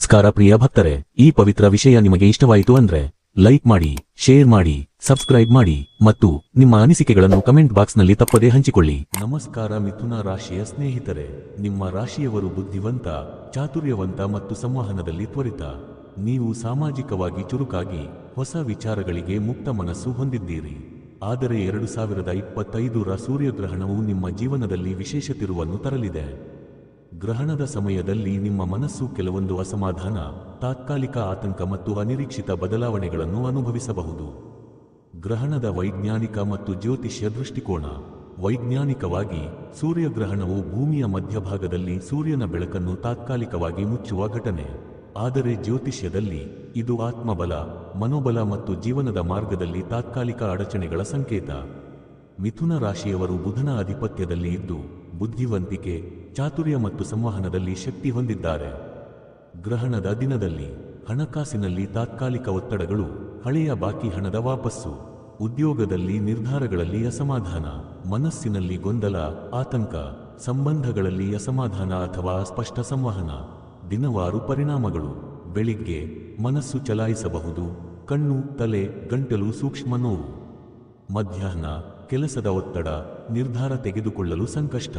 ನಮಸ್ಕಾರ ಪ್ರಿಯ ಭಕ್ತರೆ, ಈ ಪವಿತ್ರ ವಿಷಯ ನಿಮಗೆ ಇಷ್ಟವಾಯಿತು ಅಂದ್ರೆ, ಲೈಕ್ ಮಾಡಿ, ಶೇರ್ ಮಾಡಿ, ಸಬ್ಸ್ಕ್ರೈಬ್ ಮಾಡಿ ಮತ್ತು ನಿಮ್ಮ ಅನಿಸಿಕೆಗಳನ್ನು ಕಮೆಂಟ್ ಬಾಕ್ಸ್ನಲ್ಲಿ ತಪ್ಪದೇ ಹಂಚಿಕೊಳ್ಳಿ. ನಮಸ್ಕಾರ ಮಿಥುನ ರಾಶಿಯ ಸ್ನೇಹಿತರೆ, ನಿಮ್ಮ ರಾಶಿಯವರು ಬುದ್ಧಿವಂತ, ಚಾತುರ್ಯವಂತ ಮತ್ತು ಸಂವಹನದಲ್ಲಿ ತ್ವರಿತ. ನೀವು ಸಾಮಾಜಿಕವಾಗಿ ಚುರುಕಾಗಿ, ಹೊಸ ವಿಚಾರಗಳಿಗೆ ಮುಕ್ತ ಮನಸ್ಸು ಹೊಂದಿದ್ದೀರಿ. ಆದರೆ ಎರಡು ಸಾವಿರದ ಇಪ್ಪತ್ತೈದರ ಸೂರ್ಯಗ್ರಹಣವು ನಿಮ್ಮ ಜೀವನದಲ್ಲಿ ವಿಶೇಷ ತಿರುವನ್ನು ತರಲಿದೆ. ಗ್ರಹಣದ ಸಮಯದಲ್ಲಿ ನಿಮ್ಮ ಮನಸ್ಸು ಕೆಲವೊಂದು ಅಸಮಾಧಾನ, ತಾತ್ಕಾಲಿಕ ಆತಂಕ ಮತ್ತು ಅನಿರೀಕ್ಷಿತ ಬದಲಾವಣೆಗಳನ್ನು ಅನುಭವಿಸಬಹುದು. ಗ್ರಹಣದ ವೈಜ್ಞಾನಿಕ ಮತ್ತು ಜ್ಯೋತಿಷ್ಯ ದೃಷ್ಟಿಕೋನ. ವೈಜ್ಞಾನಿಕವಾಗಿ, ಸೂರ್ಯಗ್ರಹಣವು ಭೂಮಿಯ ಮಧ್ಯಭಾಗದಲ್ಲಿ ಸೂರ್ಯನ ಬೆಳಕನ್ನು ತಾತ್ಕಾಲಿಕವಾಗಿ ಮುಚ್ಚುವ ಘಟನೆ. ಆದರೆ ಜ್ಯೋತಿಷ್ಯದಲ್ಲಿ, ಇದು ಆತ್ಮಬಲ, ಮನೋಬಲ ಮತ್ತು ಜೀವನದ ಮಾರ್ಗದಲ್ಲಿ ತಾತ್ಕಾಲಿಕ ಅಡಚಣೆಗಳ ಸಂಕೇತ. ಮಿಥುನ ರಾಶಿಯವರು ಬುಧನ ಆಧಿಪತ್ಯದಲ್ಲಿ ಇದ್ದು ಬುದ್ಧಿವಂತಿಕೆ, ಚಾತುರ್ಯ ಮತ್ತು ಸಂವಹನದಲ್ಲಿ ಶಕ್ತಿ ಹೊಂದಿದ್ದಾರೆ. ಗ್ರಹಣದ ದಿನದಲ್ಲಿ ಹಣಕಾಸಿನಲ್ಲಿ ತಾತ್ಕಾಲಿಕ ಒತ್ತಡಗಳು, ಹಳೆಯ ಬಾಕಿ ಹಣದ ವಾಪಸ್ಸು, ಉದ್ಯೋಗದಲ್ಲಿ ನಿರ್ಧಾರಗಳಲ್ಲಿ ಅಸಮಾಧಾನ, ಮನಸ್ಸಿನಲ್ಲಿ ಗೊಂದಲ, ಆತಂಕ, ಸಂಬಂಧಗಳಲ್ಲಿ ಅಸಮಾಧಾನ ಅಥವಾ ಸ್ಪಷ್ಟ ಸಂವಹನ, ದಿನವಾರು ಪರಿಣಾಮಗಳು, ಬೆಳಿಗ್ಗೆ ಮನಸ್ಸು ಚಲಾಯಿಸಬಹುದು, ಕಣ್ಣು, ತಲೆ, ಗಂಟಲು ಸೂಕ್ಷ್ಮ ನೋವು, ಮಧ್ಯಾಹ್ನ ಕೆಲಸದ ಒತ್ತಡ ನಿರ್ಧಾರ ತೆಗೆದುಕೊಳ್ಳಲು ಸಂಕಷ್ಟ.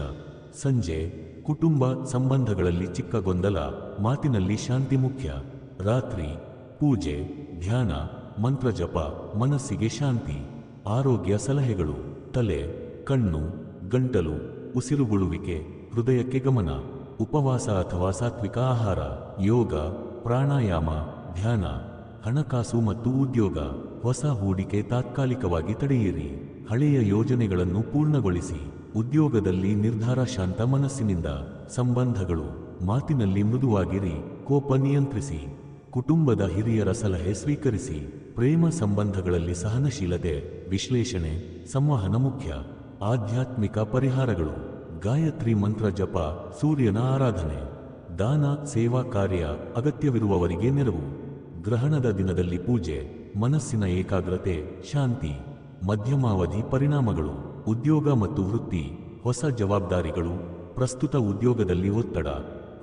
ಸಂಜೆ, ಕುಟುಂಬ ಸಂಬಂಧಗಳಲ್ಲಿ ಚಿಕ್ಕ ಗೊಂದಲ, ಮಾತಿನಲ್ಲಿ ಶಾಂತಿ ಮುಖ್ಯ. ರಾತ್ರಿ, ಪೂಜೆ, ಧ್ಯಾನ, ಮಂತ್ರ ಜಪ, ಮನಸ್ಸಿಗೆ ಶಾಂತಿ, ಆರೋಗ್ಯ ಸಲಹೆಗಳು, ತಲೆ, ಕಣ್ಣು, ಗಂಟಲು ಉಸಿರುಗುಳುವಿಕೆ ಹೃದಯಕ್ಕೆ ಗಮನ, ಉಪವಾಸ ಅಥವಾ ಸಾತ್ವಿಕ ಆಹಾರ, ಯೋಗ, ಪ್ರಾಣಾಯಾಮ, ಧ್ಯಾನ, ಹಣಕಾಸು ಮತ್ತು ಉದ್ಯೋಗ, ಹೊಸ ಹೂಡಿಕೆ ತಾತ್ಕಾಲಿಕವಾಗಿ ತಡೆಯಿರಿ. ಹಳೆಯ ಯೋಜನೆಗಳನ್ನು ಪೂರ್ಣಗೊಳಿಸಿ ಉದ್ಯೋಗದಲ್ಲಿ ನಿರ್ಧಾರ ಶಾಂತ ಮನಸ್ಸಿನಿಂದ ಸಂಬಂಧಗಳು ಮಾತಿನಲ್ಲಿ ಮೃದುವಾಗಿರಿ, ಕೋಪ ನಿಯಂತ್ರಿಸಿ, ಕುಟುಂಬದ ಹಿರಿಯರ ಸಲಹೆ ಸ್ವೀಕರಿಸಿ, ಪ್ರೇಮ ಸಂಬಂಧಗಳಲ್ಲಿ ಸಹನಶೀಲತೆ, ವಿಶ್ಲೇಷಣೆ, ಸಂವಹನ ಮುಖ್ಯ, ಆಧ್ಯಾತ್ಮಿಕ ಪರಿಹಾರಗಳು, ಗಾಯತ್ರಿ ಮಂತ್ರ ಜಪ, ಸೂರ್ಯನ ಆರಾಧನೆ, ದಾನ, ಸೇವಾ ಕಾರ್ಯ ಅಗತ್ಯವಿರುವವರಿಗೆ ನೆರವು, ಗ್ರಹಣದ ದಿನದಲ್ಲಿ ಪೂಜೆ, ಮನಸ್ಸಿನ ಏಕಾಗ್ರತೆ, ಶಾಂತಿ. ಮಧ್ಯಮಾವಧಿ ಪರಿಣಾಮಗಳು, ಉದ್ಯೋಗ ಮತ್ತು ವೃತ್ತಿ, ಹೊಸ ಜವಾಬ್ದಾರಿಗಳು, ಪ್ರಸ್ತುತ ಉದ್ಯೋಗದಲ್ಲಿ ಒತ್ತಡ,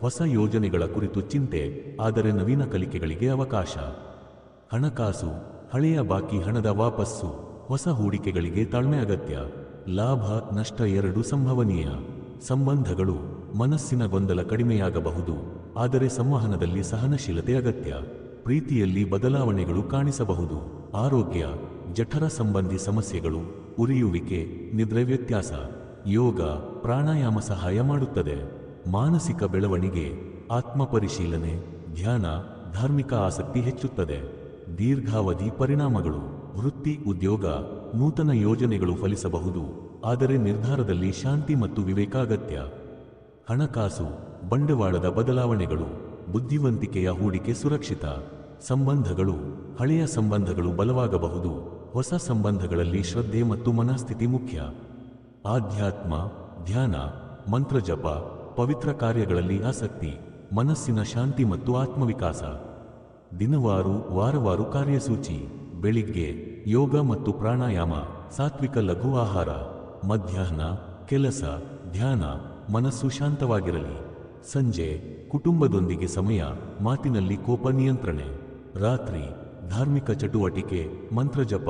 ಹೊಸ ಯೋಜನೆಗಳ ಕುರಿತು ಚಿಂತೆ, ಆದರೆ ನವೀನ ಕಲಿಕೆಗಳಿಗೆ ಅವಕಾಶ. ಹಣಕಾಸು, ಹಳೆಯ ಬಾಕಿ ಹಣದ ವಾಪಸ್ಸು, ಹೊಸ ಹೂಡಿಕೆಗಳಿಗೆ ತಾಳ್ಮೆ ಅಗತ್ಯ. ಲಾಭ, ನಷ್ಟ ಎರಡು ಸಂಭವನೀಯ. ಸಂಬಂಧಗಳು, ಮನಸ್ಸಿನ ಗೊಂದಲ ಕಡಿಮೆಯಾಗಬಹುದು, ಆದರೆ ಸಂವಹನದಲ್ಲಿ ಸಹನಶೀಲತೆ ಅಗತ್ಯ. ಪ್ರೀತಿಯಲ್ಲಿ ಬದಲಾವಣೆಗಳು ಕಾಣಿಸಬಹುದು. ಆರೋಗ್ಯ ಜಠರ ಸಂಬಂಧಿ ಸಮಸ್ಯೆಗಳು, ಉರಿಯುವಿಕೆ, ನಿದ್ರೆ ವ್ಯತ್ಯಾಸ, ಯೋಗ, ಪ್ರಾಣಾಯಾಮ ಸಹಾಯ ಮಾಡುತ್ತದೆ. ಮಾನಸಿಕ ಬೆಳವಣಿಗೆ, ಆತ್ಮಪರಿಶೀಲನೆ, ಧ್ಯಾನ, ಧಾರ್ಮಿಕ ಆಸಕ್ತಿ ಹೆಚ್ಚುತ್ತದೆ. ದೀರ್ಘಾವಧಿ ಪರಿಣಾಮಗಳು, ವೃತ್ತಿ ಉದ್ಯೋಗ, ನೂತನ ಯೋಜನೆಗಳು ಫಲಿಸಬಹುದು, ಆದರೆ ನಿರ್ಧಾರದಲ್ಲಿ ಶಾಂತಿ ಮತ್ತು ವಿವೇಕ ಅಗತ್ಯ ಹಣಕಾಸು, ಬಂಡವಾಳದ ಬದಲಾವಣೆಗಳು, ಬುದ್ಧಿವಂತಿಕೆಯ ಹೂಡಿಕೆ ಸುರಕ್ಷಿತ. ಸಂಬಂಧಗಳು, ಹಳೆಯ ಸಂಬಂಧಗಳು ಬಲವಾಗಬಹುದು. ಹೊಸ ಸಂಬಂಧಗಳಲ್ಲಿ ಶ್ರದ್ಧೆ ಮತ್ತು ಮನಸ್ಥಿತಿ ಮುಖ್ಯ. ಆಧ್ಯಾತ್ಮ, ಧ್ಯಾನ, ಮಂತ್ರಜಪ, ಪವಿತ್ರ ಕಾರ್ಯಗಳಲ್ಲಿ ಆಸಕ್ತಿ, ಮನಸ್ಸಿನ ಶಾಂತಿ ಮತ್ತು ಆತ್ಮವಿಕಾಸ. ದಿನವಾರು, ವಾರವಾರು ಕಾರ್ಯಸೂಚಿ, ಬೆಳಿಗ್ಗೆ, ಯೋಗ ಮತ್ತು ಪ್ರಾಣಾಯಾಮ, ಸಾತ್ವಿಕ ಲಘು ಆಹಾರ, ಮಧ್ಯಾಹ್ನ, ಕೆಲಸ, ಧ್ಯಾನ, ಮನಸ್ಸು ಶಾಂತವಾಗಿರಲಿ. ಸಂಜೆ, ಕುಟುಂಬದೊಂದಿಗೆ ಸಮಯ, ಮಾತಿನಲ್ಲಿ ಕೋಪ ನಿಯಂತ್ರಣೆ. ರಾತ್ರಿ ಧಾರ್ಮಿಕ ಚಟುವಟಿಕೆ ಮಂತ್ರಜಪ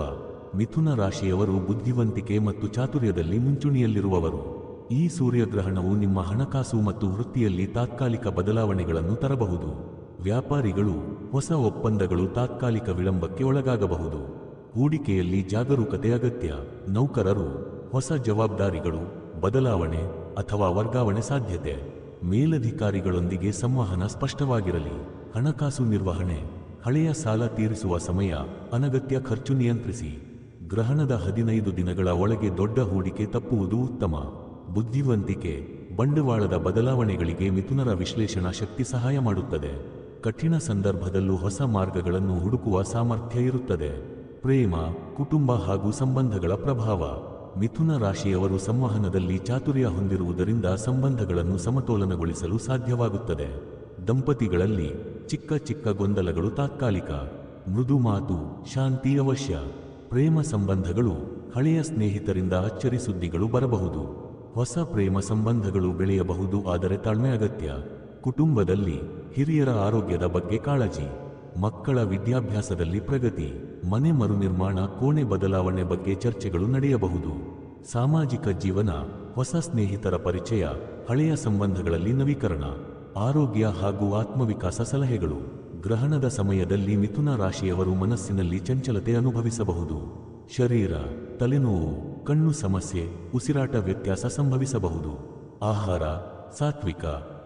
ಮಿಥುನ ರಾಶಿಯವರು ಬುದ್ಧಿವಂತಿಕೆ ಮತ್ತು ಚಾತುರ್ಯದಲ್ಲಿ ಮುಂಚೂಣಿಯಲ್ಲಿರುವವರು. ಈ ಸೂರ್ಯಗ್ರಹಣವು ನಿಮ್ಮ ಹಣಕಾಸು ಮತ್ತು ವೃತ್ತಿಯಲ್ಲಿ ತಾತ್ಕಾಲಿಕ ಬದಲಾವಣೆಗಳನ್ನು ತರಬಹುದು. ವ್ಯಾಪಾರಿಗಳು, ಹೊಸ ಒಪ್ಪಂದಗಳು ತಾತ್ಕಾಲಿಕ ವಿಳಂಬಕ್ಕೆ ಒಳಗಾಗಬಹುದು. ಹೂಡಿಕೆಯಲ್ಲಿ ಜಾಗರೂಕತೆ ಅಗತ್ಯ. ನೌಕರರು, ಹೊಸ ಜವಾಬ್ದಾರಿಗಳು, ಬದಲಾವಣೆ ಅಥವಾ ವರ್ಗಾವಣೆ ಸಾಧ್ಯತೆ. ಮೇಲಧಿಕಾರಿಗಳೊಂದಿಗೆ ಸಂವಹನ ಸ್ಪಷ್ಟವಾಗಿರಲಿ. ಹಣಕಾಸು ನಿರ್ವಹಣೆ. ಹಳೆಯ ಸಾಲ ತೀರಿಸುವ ಸಮಯ ಅನಗತ್ಯ ಖರ್ಚು ನಿಯಂತ್ರಿಸಿ ಗ್ರಹಣದ ಹದಿನೈದು ದಿನಗಳ ಒಳಗೆ ದೊಡ್ಡ ಹೂಡಿಕೆ ತಪ್ಪುವುದು ಉತ್ತಮ. ಬುದ್ಧಿವಂತಿಕೆ ಬಂಡವಾಳದ ಬದಲಾವಣೆಗಳಿಗೆ ಮಿಥುನರ ವಿಶ್ಲೇಷಣಾ ಶಕ್ತಿ ಸಹಾಯ ಮಾಡುತ್ತದೆ. ಕಠಿಣ ಸಂದರ್ಭದಲ್ಲೂ ಹೊಸ ಮಾರ್ಗಗಳನ್ನು ಹುಡುಕುವ ಸಾಮರ್ಥ್ಯ ಇರುತ್ತದೆ. ಪ್ರೇಮ, ಕುಟುಂಬ ಹಾಗೂ ಸಂಬಂಧಗಳ ಪ್ರಭಾವ ಮಿಥುನ ರಾಶಿಯವರು ಸಂವಹನದಲ್ಲಿ ಚಾತುರ್ಯ ಹೊಂದಿರುವುದರಿಂದ ಸಂಬಂಧಗಳನ್ನು ಸಮತೋಲನಗೊಳಿಸಲು ಸಾಧ್ಯವಾಗುತ್ತದೆ. ದಂಪತಿಗಳಲ್ಲಿ ಚಿಕ್ಕ ಚಿಕ್ಕ ಗೊಂದಲಗಳು ತಾತ್ಕಾಲಿಕ. ಮೃದು ಮಾತು, ಶಾಂತಿ ಅವಶ್ಯ. ಪ್ರೇಮ ಸಂಬಂಧಗಳು, ಹಳೆಯ ಸ್ನೇಹಿತರಿಂದ ಅಚ್ಚರಿ ಸುದ್ದಿಗಳು ಬರಬಹುದು. ಹೊಸ ಪ್ರೇಮ ಸಂಬಂಧಗಳು ಬೆಳೆಯಬಹುದು ಆದರೆ ತಾಳ್ಮೆ ಅಗತ್ಯ. ಕುಟುಂಬದಲ್ಲಿ ಹಿರಿಯರ ಆರೋಗ್ಯದ ಬಗ್ಗೆ ಕಾಳಜಿ. ಮಕ್ಕಳ ವಿದ್ಯಾಭ್ಯಾಸದಲ್ಲಿ ಪ್ರಗತಿ. ಮನೆ ಮರುನಿರ್ಮಾಣ ಕೋಣೆ ಬದಲಾವಣೆ ಬಗ್ಗೆ ಚರ್ಚೆಗಳು ನಡೆಯಬಹುದು. ಸಾಮಾಜಿಕ ಜೀವನ, ಹೊಸ ಸ್ನೇಹಿತರ ಪರಿಚಯ, ಹಳೆಯ ಸಂಬಂಧಗಳಲ್ಲಿ ನವೀಕರಣ. ಆರೋಗ್ಯ ಹಾಗೂ ಆತ್ಮವಿಕಾಸ ಸಲಹೆಗಳು. ಗ್ರಹಣದ ಸಮಯದಲ್ಲಿ ಮಿಥುನ ರಾಶಿಯವರು ಮನಸ್ಸಿನಲ್ಲಿ ಚಂಚಲತೆ ಅನುಭವಿಸಬಹುದು. ಶರೀರ, ತಲೆನೋವು, ಕಣ್ಣು ಸಮಸ್ಯೆ, ಉಸಿರಾಟ ವ್ಯತ್ಯಾಸ ಸಂಭವಿಸಬಹುದು. ಆಹಾರ, ಸಾತ್ವಿಕ,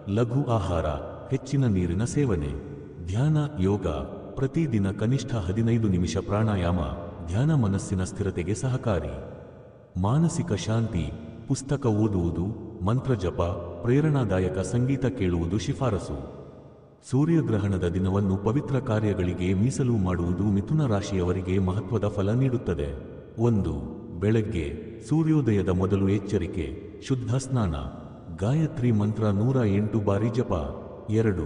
ಲಘು ಆಹಾರ, ಹೆಚ್ಚಿನ ನೀರಿನ ಸೇವನೆ. ಧ್ಯಾನ, ಯೋಗ, ಪ್ರತಿದಿನ ಕನಿಷ್ಠ ಹದಿನೈದು ನಿಮಿಷ ಪ್ರಾಣಾಯಾಮ, ಧ್ಯಾನ ಮನಸ್ಸಿನ ಸ್ಥಿರತೆಗೆ ಸಹಕಾರಿ. ಮಾನಸಿಕ ಶಾಂತಿ, ಪುಸ್ತಕ ಓದುವುದು ಮಂತ್ರಜಪ, ಪ್ರೇರಣಾದಾಯಕ ಸಂಗೀತ ಕೇಳುವುದು ಶಿಫಾರಸು. ಸೂರ್ಯಗ್ರಹಣದ ದಿನವನ್ನು ಪವಿತ್ರ ಕಾರ್ಯಗಳಿಗೆ ಮೀಸಲು ಮಾಡುವುದು ಮಿಥುನ ರಾಶಿಯವರಿಗೆ ಮಹತ್ವದ ಫಲ ನೀಡುತ್ತದೆ. ಒಂದು, ಬೆಳಗ್ಗೆ, ಸೂರ್ಯೋದಯದ ಮೊದಲು ಎಚ್ಚರಿಕೆ, ಶುದ್ಧ ಸ್ನಾನ. ಗಾಯತ್ರಿ ಮಂತ್ರ ನೂರ ಎಂಟು ಬಾರಿ ಜಪ. ಎರಡು,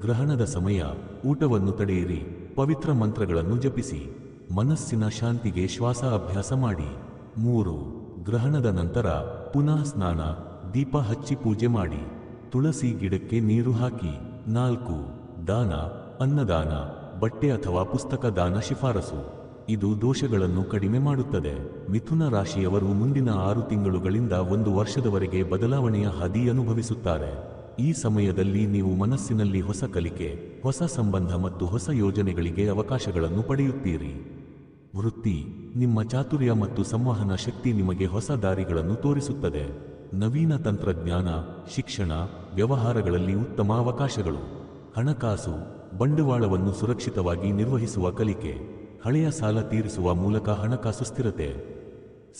ಗ್ರಹಣದ ಸಮಯ, ಊಟವನ್ನು ತಡೆಯಿರಿ, ಪವಿತ್ರ ಮಂತ್ರಗಳನ್ನು ಜಪಿಸಿ. ಮನಸ್ಸಿನ ಶಾಂತಿಗೆ ಶ್ವಾಸ ಅಭ್ಯಾಸ ಮಾಡಿ. ಮೂರು, ಗ್ರಹಣದ ನಂತರ ಪುನಃ ಸ್ನಾನ ದೀಪ ಹಚ್ಚಿ ಪೂಜೆ ಮಾಡಿ, ತುಳಸಿ ಗಿಡಕ್ಕೆ ನೀರು ಹಾಕಿ, ನಾಲ್ಕು, ದಾನ, ಅನ್ನದಾನ, ಬಟ್ಟೆ ಅಥವಾ ಪುಸ್ತಕ ದಾನ ಶಿಫಾರಸು. ಇದು ದೋಷಗಳನ್ನು ಕಡಿಮೆ ಮಾಡುತ್ತದೆ. ಮಿಥುನ ರಾಶಿಯವರು ಮುಂದಿನ ಆರು ತಿಂಗಳುಗಳಿಂದ ಒಂದು ವರ್ಷದವರೆಗೆ ಬದಲಾವಣೆಯ ಹಾದಿ ಅನುಭವಿಸುತ್ತಾರೆ. ಈ ಸಮಯದಲ್ಲಿ ನೀವು ಮನಸ್ಸಿನಲ್ಲಿ ಹೊಸ ಕಲಿಕೆ, ಹೊಸ ಸಂಬಂಧ ಮತ್ತು ಹೊಸ ಯೋಜನೆಗಳಿಗೆ ಅವಕಾಶಗಳನ್ನು ಪಡೆಯುತ್ತೀರಿ. ವೃತ್ತಿ, ನಿಮ್ಮ ಚಾತುರ್ಯ ಮತ್ತು ಸಂವಹನ ಶಕ್ತಿ ನಿಮಗೆ ಹೊಸ ದಾರಿಗಳನ್ನು ತೋರಿಸುತ್ತದೆ. ನವೀನ ತಂತ್ರಜ್ಞಾನ, ಶಿಕ್ಷಣ, ವ್ಯವಹಾರಗಳಲ್ಲಿ ಉತ್ತಮ ಅವಕಾಶಗಳು ಹಣಕಾಸು, ಬಂಡವಾಳವನ್ನು ಸುರಕ್ಷಿತವಾಗಿ ನಿರ್ವಹಿಸುವ ಕಲಿಕೆ, ಹಳೆಯ ಸಾಲ ತೀರಿಸುವ ಮೂಲಕ ಹಣಕಾಸು ಸ್ಥಿರತೆ.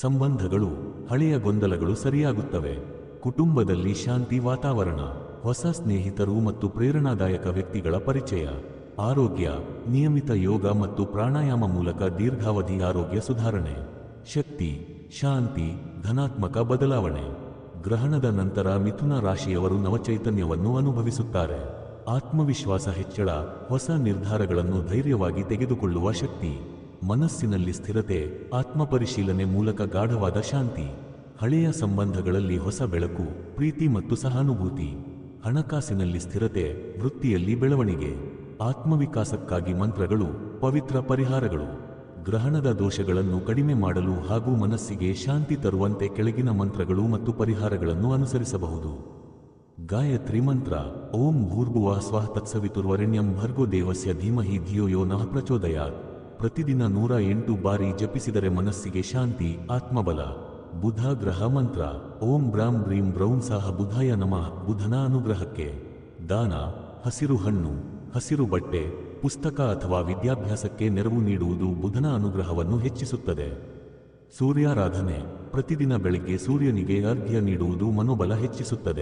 ಸಂಬಂಧಗಳು, ಹಳೆಯ ಗೊಂದಲಗಳು ಸರಿಯಾಗುತ್ತವೆ. ಕುಟುಂಬದಲ್ಲಿ ಶಾಂತಿ ವಾತಾವರಣ, ಹೊಸ ಸ್ನೇಹಿತರು ಮತ್ತು ಪ್ರೇರಣಾದಾಯಕ ವ್ಯಕ್ತಿಗಳ ಪರಿಚಯ. ಆರೋಗ್ಯ, ನಿಯಮಿತ ಯೋಗ ಮತ್ತು ಪ್ರಾಣಾಯಾಮ ಮೂಲಕ ದೀರ್ಘಾವಧಿ ಆರೋಗ್ಯ ಸುಧಾರಣೆ. ಶಕ್ತಿ, ಶಾಂತಿ, ಧನಾತ್ಮಕ ಬದಲಾವಣೆ. ಗ್ರಹಣದ ನಂತರ ಮಿಥುನ ರಾಶಿಯವರು ನವಚೈತನ್ಯವನ್ನು ಅನುಭವಿಸುತ್ತಾರೆ. ಆತ್ಮವಿಶ್ವಾಸ ಹೆಚ್ಚಳ, ಹೊಸ ನಿರ್ಧಾರಗಳನ್ನು ಧೈರ್ಯವಾಗಿ ತೆಗೆದುಕೊಳ್ಳುವ ಶಕ್ತಿ, ಮನಸ್ಸಿನಲ್ಲಿ ಸ್ಥಿರತೆ, ಆತ್ಮಪರಿಶೀಲನೆ ಮೂಲಕ ಗಾಢವಾದ ಶಾಂತಿ, ಹಳೆಯ ಸಂಬಂಧಗಳಲ್ಲಿ ಹೊಸ ಬೆಳಕು, ಪ್ರೀತಿ ಮತ್ತು ಸಹಾನುಭೂತಿ, ಹಣಕಾಸಿನಲ್ಲಿ ಸ್ಥಿರತೆ, ವೃತ್ತಿಯಲ್ಲಿ ಬೆಳವಣಿಗೆ, ಆತ್ಮವಿಕಾಸಕ್ಕಾಗಿ ಮಂತ್ರಗಳು, ಪವಿತ್ರ ಪರಿಹಾರಗಳು. ಗ್ರಹಣದ ದೋಷಗಳನ್ನು ಕಡಿಮೆ ಮಾಡಲು ಹಾಗೂ ಮನಸ್ಸಿಗೆ ಶಾಂತಿ ತರುವಂತೆ ಕೆಳಗಿನ ಮಂತ್ರಗಳು ಮತ್ತು ಪರಿಹಾರಗಳನ್ನು ಅನುಸರಿಸಬಹುದು. ಗಾಯತ್ರಿ ಮಂತ್ರ, ಓಂ ಭೂರ್ಭುವ ಸ್ವಾಹ ತತ್ಸವಿತುರ್ವರೆಣ್ಯಂ ಭರ್ಗೋ ದೇವಸ್ಯ ಧೀಮಹಿ ಧಿಯೋ ಯೋ ನಃ ಪ್ರಚೋದಯಾತ್. ಪ್ರತಿದಿನ ನೂರ ಎಂಟು ಬಾರಿ ಜಪಿಸಿದರೆ ಮನಸ್ಸಿಗೆ ಶಾಂತಿ, ಆತ್ಮಬಲ. ಬುಧ ಗ್ರಹ ಮಂತ್ರ, ಓಂ ಬ್ರಾಂ ಬ್ರೀಂ ಬ್ರೌಂ ಸಾಹ ಬುಧಾಯ ನಮಃ ಬುಧನ ಅನುಗ್ರಹಕ್ಕೆ. ದಾನ, ಹಸಿರು ಹಣ್ಣು, ಹಸಿರು ಬಟ್ಟೆ ಪುಸ್ತಕ ಅಥವಾ ವಿದ್ಯಾಭ್ಯಾಸಕ್ಕೆ ನೆರವು ನೀಡುವುದು ಬುಧನ ಅನುಗ್ರಹವನ್ನು ಹೆಚ್ಚಿಸುತ್ತದೆ. ಸೂರ್ಯಾರಾಧನೆ, ಪ್ರತಿದಿನ ಬೆಳಗ್ಗೆ ಸೂರ್ಯನಿಗೆ ಅರ್ಘ್ಯ ನೀಡುವುದು ಮನೋಬಲ ಹೆಚ್ಚಿಸುತ್ತದೆ.